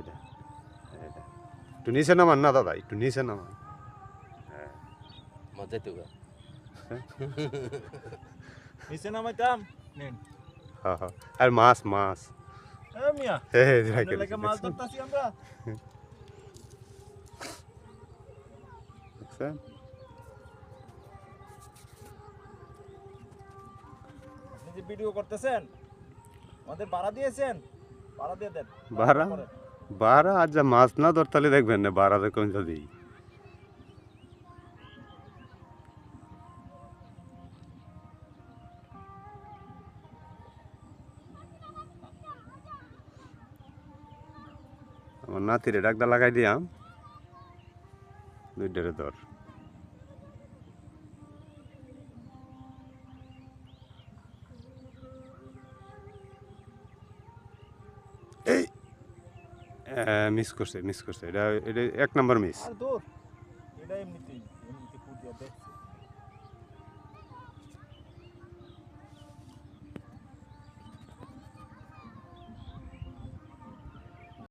এটা এটা। একটু নিচে নামান না দাদা একটু নিচে নামান মজা তো নিচে নামাইতাম নেন। হ্যাঁ হ্যাঁ। আর মাছ মাছ। মিয়া হে হে আপনার রাখে লাগে মাছ ধরতাছি আমরা। দেখছেন আপনি যে ভিডিও করতেছেন আমাদের ভাড়া দিয়েছেন ভাড়া দিয়ে দেন। ভাড়া? বারা আজ যা মাছ না ধরতালে দেখবেন না বারা দেখুন যদি। আমার নাতিরে ডাকদা লাগাই দিয়াম। দুইটারে ধর। মিস করছে মিস করছে। এটা এটা এক নম্বর মিস